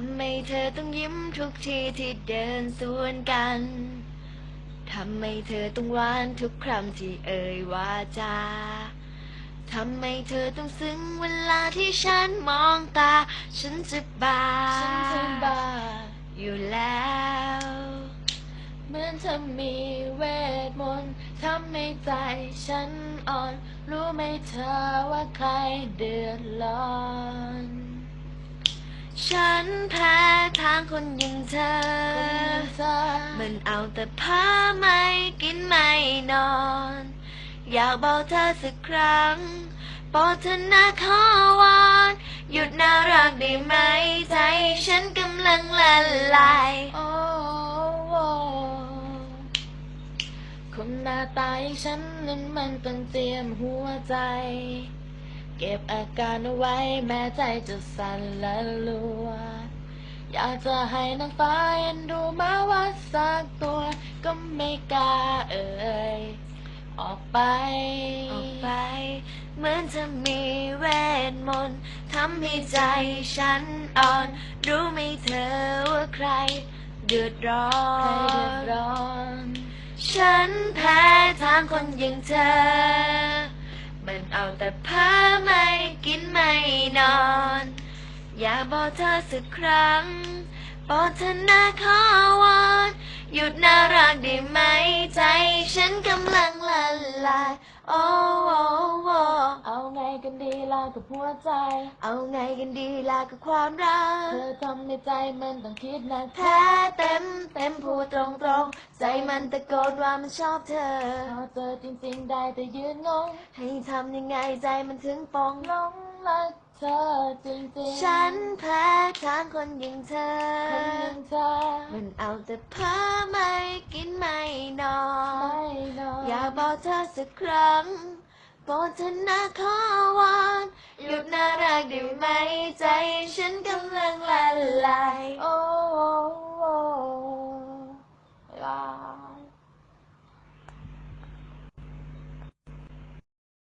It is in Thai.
ำไมเธอต้องยิ้มทุกทีที่เดินสวนกัน ทำไมเธอต้องหวานทุกคำที่เอ่ยวาจา ทำไมเธอต้องซึ้งเวลาที่ฉันมองตา ฉันจะบาฉันจะบ้าอยู่แล้ว เหมือนเธอมีเวทมนต์ทำให้ใจฉันอ่อน รู้ไหมเธอว่าใครเดือดร้อน ฉันแพ้ทางคนอย่างเธอเธอ มันเอาแต่ผ้าไม่กินไม่นอน อยากบอกเธอสักครั้งโปรดเธอนะขอวอนหยุดน่ารักได้ไหมใจฉันกำลังละลายคนหน้าตาอย่างฉันนั้นมันต้องเตรียมหัวใจ เก็บอาการเอาไว้แม้ใจจะสั่นและลัว อยากจะให้นางฟ้าเอ็นดูมาว่าสักตัว ก็ไม่กล้าเอ่ยออกไป ออกไป เหมือนจะมีเวทมนต์ทำให้ใจฉันอ่อน รู้ไหมเธอว่าใคร เดือดร้อใครเดือดนร้อนฉันแพ้ทางคนอย่างเธอ มันเอาแต่ผ้าม่ กินไม่นอน อยากบอกเธอสักครั้งบอกเธอนะขอวอนหยุดน่ารักได้ไหมใจ ฉันกำลังละลาย โอ้ กันดีล่ะกับหัวใจ เอาไงกันดีล่ะกับความรัก เธอทำในใจมันต้องคิดหนักแพ้เต็มเต็มพูดตรงตรงๆใจมันตะโกนว่ามันชอบเธอพอเจอจริงๆได้แต่ยืนงง ให้ทำยังไงใจมันถึงปองหลงรักเธอจริงๆ ฉันแพ้ทางคนอย่างเธอ คนหนึ่งเธอ มันเอาแต่ผ้าไม่กินไม่นอไม่นนอน อยากบอกเธอสักครั้ง โปรดเธอนะขอวอนหยุดน่ารักได้ไหมใจฉันกำลังละลาย